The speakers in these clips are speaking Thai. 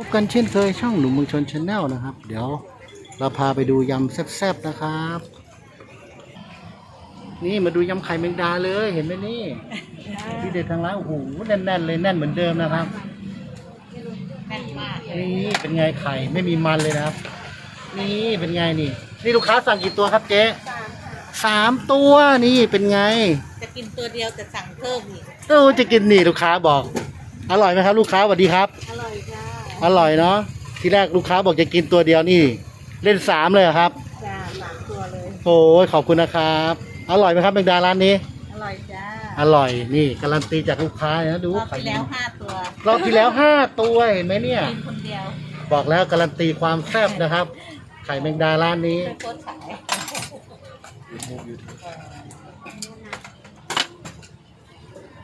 พบกันเช่นเคยช่องหนุ่มเมืองชนชาแนลนะครับ เดี๋ยวเราพาไปดูยำแซ่บๆนะครับ นี่มาดูยำไข่แมงดาเลยเห็นไหมนี่ที่เด็ดทางร้านโอ้โหแน่นๆเลยแน่นเหมือนเดิมนะครับแน่นมากนี่เป็นไงไข่ไม่มีมันเลยนะครับ นี่เป็นไงนี่ นี่ลูกค้าสั่งกี่ตัวครับเจ๊สามตัวนี่เป็นไง จะกินตัวเดียวแต่สั่งเพิ่มอีกโอ้จะกินนี่ลูกค้าบอก อร่อยไหมครับ ลูกค้าสวัสดีครับอร่อยจ้า อร่อยเนาะที่แรกลูกค้าบอกจะกินตัวเดียวนี่ เล่นสามเลยเหรอครับจ้าสามตัวเลย โอ้ยขอบคุณนะครับ อร่อยไหมครับแมงดาร้านนี้ อร่อยจ้าอร่อยนี่การันตีจากลูกค้านะดูรอบไข่ที่แล้วห้าตัวรอบที่แล้วห้าตัวเห็นไหมเนี่ย กินคนเดียวบอกแล้วการันตีความแซ่บนะครับ ไข่แมงดาร้านนี้ไม่โคตรขาย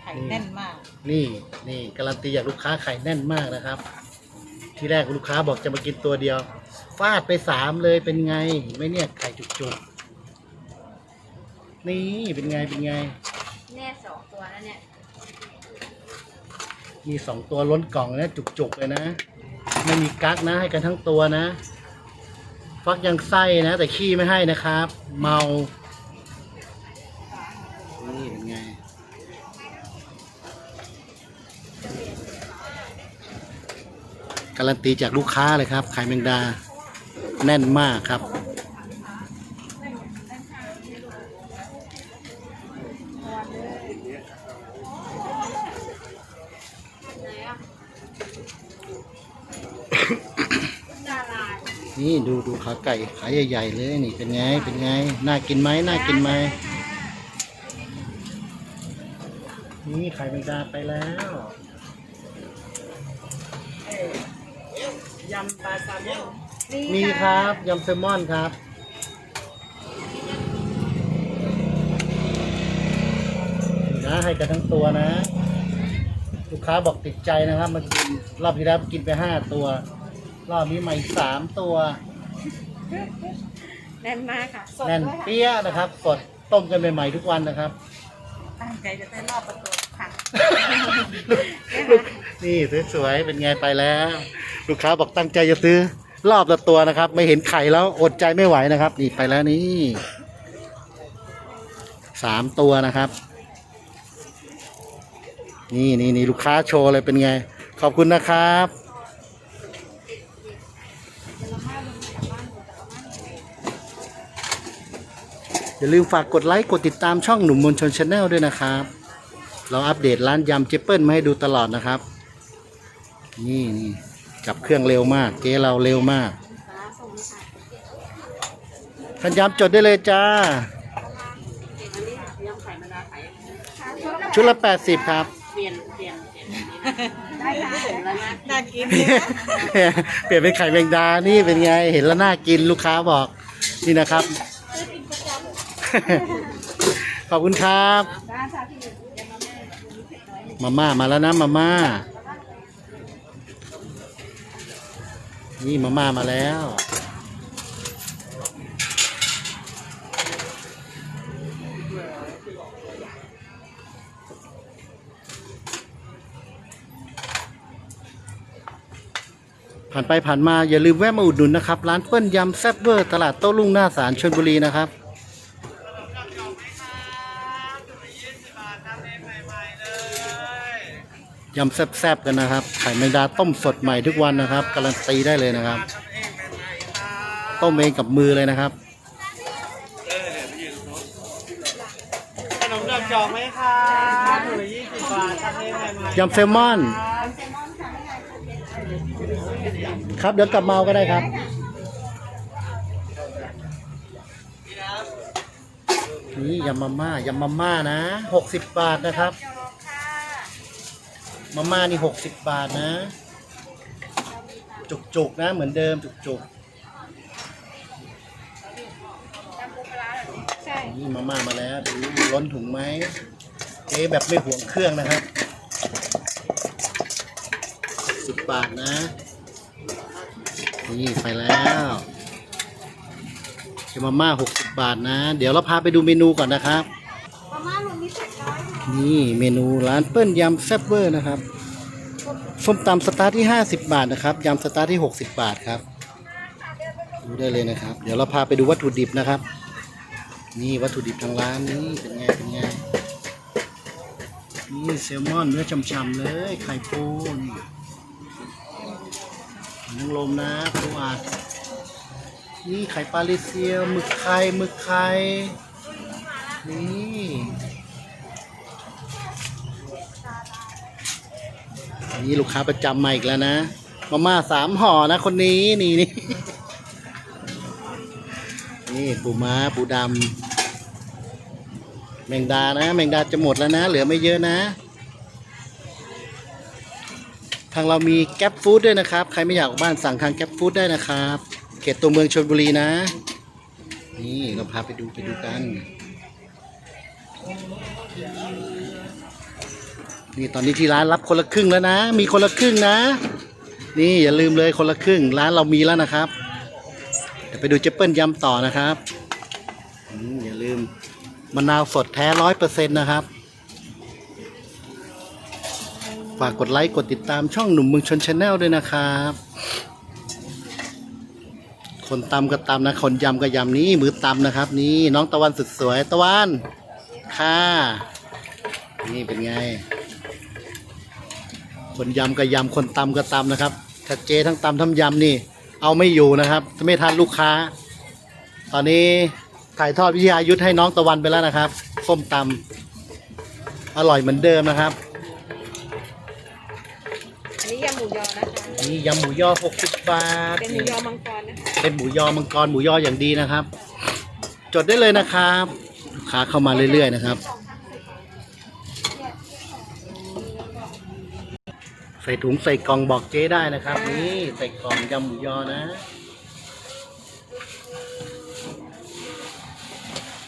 ไข่แน่นมาก นี่นี่การันตีจากลูกค้าไข่แน่นมากนะครับ ที่แรกลูกค้าบอกจะมากินตัวเดียว ฟาดไปสามเลยเป็นไงเห็นไหมเนี่ยไข่จุกๆ นี่เป็นไงเป็นไง แน่สองตัวแล้วเนี่ย มีสองตัวล้นกล่องนะจุกๆเลยนะ ไม่มีกั๊กนะให้กันทั้งตัวนะ ฟักยังไส้นะ แต่ขี้ไม่ให้นะครับ เมา นี่เป็นไง การันตีจากลูกค้าเลยครับไข่แมงดาแน่นมากครับ นี่ดูดูขาไก่ขาใหญ่ๆเลยนี่เป็นไงเป็นไง น่ากินไหมน่ากินไหมนี่ไข่แมงดาไปแล้วำปลาซาโมมีครับยำแซลมอนครับ นะให้กันทั้งตัวนะ ลูกค้าบอกติดใจนะครับมากินรอบที่แล้วกินไปห้าตัว รอบนี้ใหม่สามตัว แน่นมากค่ะสดแน่นด้วยค่ะเปี้ยนะครับ สดต้มกันใหม่ๆทุกวันนะครับ ตั้งใจจะได้รอบประตูค่ะ ลูกนี่สวยๆเป็นไงไปแล้ว ลูกค้าบอกตั้งใจจะซื้อ รอบละตัวนะครับ ไม่เห็นไข่แล้วอดใจไม่ไหวนะครับ นี่ไปแล้วนี่สามตัวนะครับ นี่นี่นี่ลูกค้าโชว์เลยเป็นไง ขอบคุณนะครับอย่าลืมฝากกดไลค์ กดติดตามช่องหนุ่มมนชนชาแนลด้วยนะครับ เราอัปเดตร้านยำเจเปิลมาให้ดูตลอดนะครับ นี่นี่จับเครื่องเร็วมาก เจ๊เราเร็วมากท่านยำจดได้เลยจ้า ชุดละแปดสิบครับ เปลี่ยนเปลี่ยนเปลี่ยนได้ค่ะน่ากินเปลี่ยนเป็นไข่แมงดา นี่เป็นไง เห็นแล้วน่ากินลูกค้าบอก นี่นะครับ ขอบคุณครับ มาม่ามาแล้วนะมาม่า นี่มาม่ามาแล้ว ผ่านไปผ่านมาอย่าลืมแวะมาอุดหนุนนะครับ ร้านเปิ้ลยำแซ่บเวอร์ ตลาดโต้รุ่งหน้าศาลชลบุรีนะครับ ยำแซ่บๆกันนะครับ ไข่แมงดาต้มสดใหม่ทุกวันนะครับ การันตีได้เลยนะครับ ต้มเองกับมือเลยนะครับขนมดอกจอกไหมคะถุงละยี่สิบบาททำเองใหม่ยำแซลมอน ครับเดี๋ยวกลับมาเอาก็ได้ครับ นี่ยำมาม่ายำมาม่านะหกสิบบาทนะครับมาม่านี่หกสิบบาทนะ จุกๆนะ เหมือนเดิมจุกใช่ๆนี่มาม่ามาแล้วดูล้นถุงไหมเจ๊แบบไม่ห่วงเครื่องนะครับสิบบาทนะ นี่ไปแล้ว เจมาม่าหกสิบบาทนะ เดี๋ยวเราพาไปดูเมนูก่อนนะครับ มาม่าหนูมีเจ็ดร้อยนี่เมนูร้านเปิ้ลยำแซ่บเวอร์นะครับครบส้มตำสตาร์ทที่ 50 บาทนะครับยำสตาร์ทที่ 60 บาทครับดูได้เลยนะครับ เดี๋ยวเราพาไปดูวัตถุดิบนะครับ นี่วัตถุดิบทางร้านนี่เป็นไงเป็นไงนี่แซลมอนเนื้อช่ำๆเลยไข่ปูนี่นังลมนะปูอัด นี่ไข่ปลาลิเซียหมึกไข่หมึกไข่นี่นี่ลูกค้าประจำมาอีกแล้วนะ มาม่าสามห่อนะคนนี้นี่นี่นี่ปูม้าปูดำแมงดานะ แมงดาจะหมดแล้วนะ เหลือไม่เยอะนะ ทางเรามีแก๊ปฟู้ดด้วยนะครับ ใครไม่อยากออกบ้านสั่งทางแก๊ปฟู้ดได้นะครับ เขตตัวเมืองชลบุรีนะ นี่เราพาไปดูไปดูกัน นี่ตอนนี้ที่ร้านรับคนละครึ่งแล้วนะ มีคนละครึ่งนะ นี่อย่าลืมเลยคนละครึ่ง ร้านเรามีแล้วนะครับเดี๋ยวไปดูเจเปิลยำต่อนะครับอืมอย่าลืมมะนาวสดแท้ร้อยเปอร์เซ็นต์นะครับฝากกดไลค์ กดติดตามช่องหนุ่มเมืองชนชาแนลด้วยนะครับ คนตำก็ตำนะคนยำก็ยำนี่มือตำนะครับ นี่น้องตะวันสุดสวยตะวันค่ะ นี่เป็นไง คนยำก็ยำคนตำก็ตำนะครับถ้าเจทั้งตำทั้งยำนี่ เอาไม่อยู่นะครับถ้าไม่ทันลูกค้า ตอนนี้ถ่ายทอดวิทยายุทธให้น้องตะวันไปแล้วนะครับส้มตำอร่อยเหมือนเดิมนะครับอันนี้ยำหมูยอนะคะ นี่ยำหมูยอ60บาทเป็นหมูยอมังกรนะคะ เป็นหมูยอมังกรหมูยออย่างดีนะครับ จดได้เลยนะครับลูกค้าเข้ามาเรื่อยๆนะครับ ใส่ถุงใส่กล่องบอกเจ๊ได้นะครับ นี่ใส่กล่องยำหมูยอนะ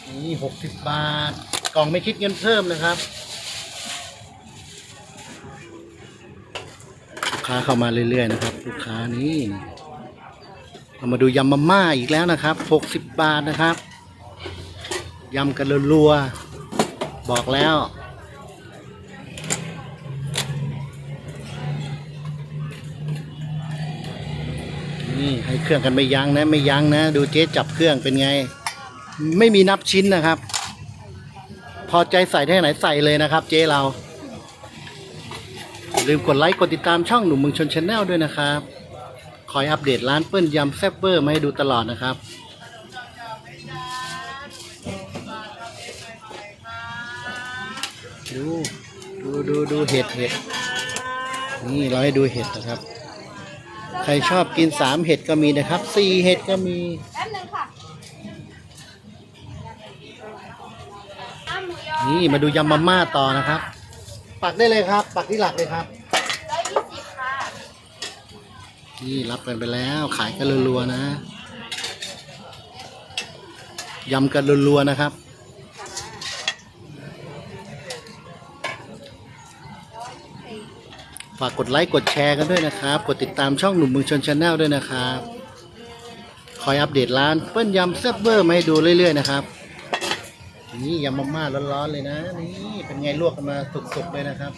นี่หกสิบบาท กล่องไม่คิดเงินเพิ่มนะครับลูกค้าเข้ามาเรื่อยๆนะครับ ลูกค้านี่ เรามาดูยำมาม่าอีกแล้วนะครับหกสิบบาทนะครับยำกันรัวๆบอกแล้ว นี่ให้เครื่องกันไม่ยั้งนะไม่ยั้งนะ ดูเจ๊จับเครื่องเป็นไง ไม่มีนับชิ้นนะครับ พอใจใส่ได้ไหนใส่เลยนะครับ เจ๊เราอย่าลืมกดไลค์กดติดตามช่องหนุ่มเมืองชนชาแนลด้วยนะครับ คอยอัปเดตร้านเปิ้ลยำแซ่บเบอร์มาให้ดูตลอดนะครับ ดูดูดูดูเห็ดเห็ดนี่เราให้ดูเห็ดนะครับ ใครชอบกินสามเห็ดก็มีนะครับสี่เห็ดก็มีแป๊บนึงค่ะน้ำหมูยอนี่มาดูยำมาม่าต่อนะครับ ปักได้เลยครับ ปักที่หลักเลยครับร้อยยี่สิบค่ะ นี่รับกันไปแล้วขายกันรัวๆนะยำกันรัวๆนะครับ ฝากกดไลค์กดแชร์กันด้วยนะครับ กดติดตามช่องหนุ่มเมืองชนชาแนลด้วยนะครับ คอยอัปเดตร้านเปิ้ลยำแซ่บเบอร์มาให้ดูเรื่อยๆนะครับ นี่ยำมาม่าร้อนๆเลยนะ นี่เป็นไงลวกกันมาสุกๆเลยนะครับ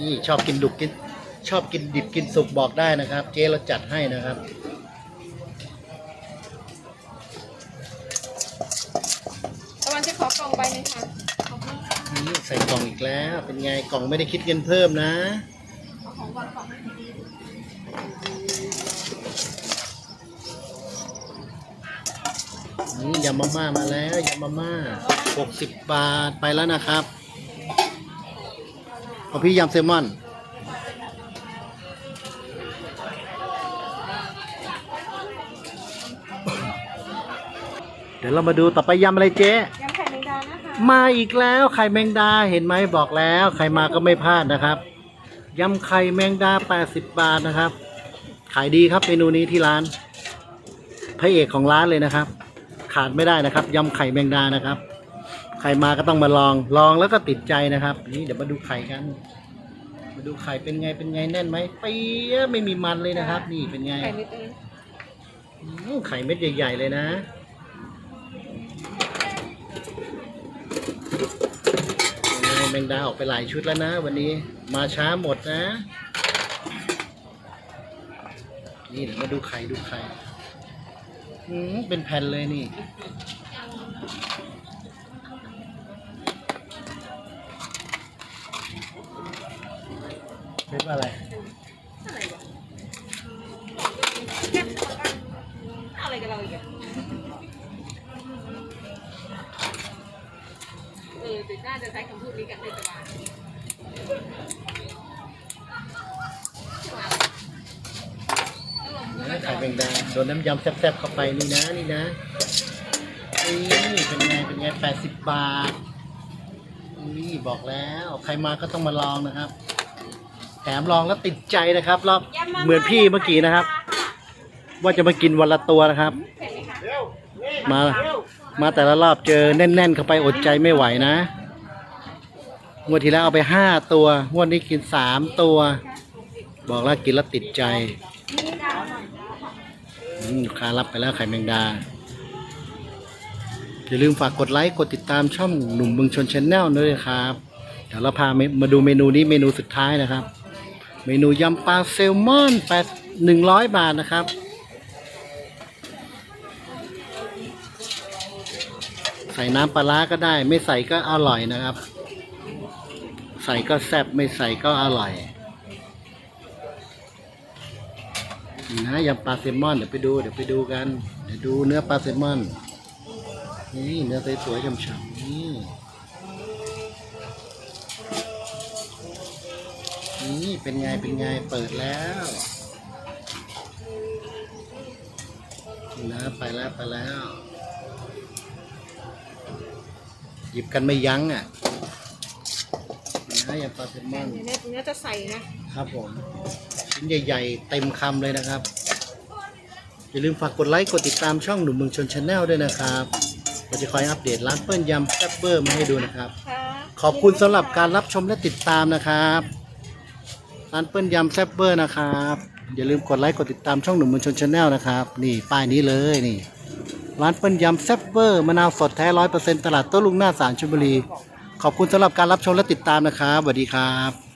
นี่ชอบกินดุกกิน ชอบกินดิบกินสุกบอกได้นะครับ เจ๊เราจัดให้นะครับตะวันจะขอกล่องใบหนึงค่ะนี่ใส่กล่องอีกแล้ว เป็นไงกล่องไม่ได้คิดเงินเพิ่มนะนี่ยำมาม่ามาแล้วยำมาม่าหกสิบบาทไปแล้วนะครับ เอาพี่ยำแซลมอน เดี๋ยวเรามาดูต่อไปยำอะไรเจ๊ยำไข่แมงดานะคะมาอีกแล้วไข่แมงดาเห็นไหมบอกแล้วใครมาก็ไม่พลาดนะครับยำไข่แมงดา 80 บาทนะครับ ขายดีครับเมนูนี้ที่ร้านพระเอกของร้านเลยนะครับ ขาดไม่ได้นะครับยำไข่แมงดานะครับ ใครมาก็ต้องมาลองลองแล้วก็ติดใจนะครับ นี่เดี๋ยวมาดูไข่กัน มาดูไข่เป็นไงเป็นไงแน่นไหมเปี๊ยไม่มีมันเลยนะครับ นี่เป็นไงไข่นิดนึงอืมไข่เม็ดใหญ่ ๆ เลยนะแมงดาออกไปหลายชุดแล้วนะ วันนี้มาช้าหมดนะ นี่เดี๋ยวมาดูไข่ดูไข่อืมเป็นแผ่นเลยนี่ เป็นอะไรอะไรกับเราอีกอะเออติดน่าจะใช้คำพูดนี้กับเทศบาลไข่แมงดาโดนน้ำยำแซ่บๆเข้าไปนี่นะนี่นะนี่เป็นไงเป็นไงแปดสิบบาทนี่บอกแล้ว ใครมาก็ต้องมาลองนะครับ แถมลองแล้วติดใจนะครับรอบเหมือนพี่เมื่อกี้นะครับ ว่าจะมากินวันละตัวนะครับ มามาแต่ละรอบเจอแน่น ๆ เข้าไปอดใจไม่ไหวนะงวดที่แล้วเอาไปห้าตัวงวดนี้กินสามตัว บอกแล้วกินแล้วติดใจอืมลูกค้ารับไปแล้วไข่แมงดา อย่าลืมฝากกดไลค์กดติดตามช่องหนุ่มเมืองชนชแนลด้วยนะครับ เดี๋ยวเราพามาดูเมนูนี้เมนูสุดท้ายนะครับ เมนูยำปลาแซลมอนแปดหนึ่งร้อยบาทนะครับ ใส่น้ำปลาร้าก็ได้ ไม่ใส่ก็อร่อยนะครับ ใส่ก็แซ่บไม่ใส่ก็อร่อยนี่นะยำปลาแซลมอนเดี๋ยวไปดูเดี๋ยวไปดูกัน เดี๋ยวดูเนื้อปลาแซลมอนนี่เนื้อสวยๆฉ่ำๆนี่ นี่เป็นไงเป็นไงเปิดแล้วนี่นะไปแล้วไปแล้ว หยิบกันไม่ยั้งอะนี่นะยำปลาแซลมอนเนื้อเนื้อจะใส่นะครับผมชิ้นใหญ่ๆ เต็มคำเลยนะครับ อย่าลืมฝากกดไลค์กดติดตามช่องหนุ่มเมืองชนชาแนลด้วยนะครับเราจะคอยอัปเดตร้านเปิ้ลยำแซ่บเบอร์มาให้ดูนะครับค่ะขอบคุณสำหรับการรับชมและติดตามนะครับ ร้านเปิ้ลยำแซ่บเบอร์นะครับ อย่าลืมกดไลค์กดติดตามช่องหนุ่มมือชนชาแนลนะครับ นี่ป้ายนี้เลยนี่ ร้านเปิ้ลยำแซ่บเบอร์มะนาวสดแท้ร้อยเปอร์เซ็นต์ตลาดโต้ลุงหน้าสารชลบุรี ขอบคุณสำหรับการรับชมและติดตามนะครับสวัสดีครับ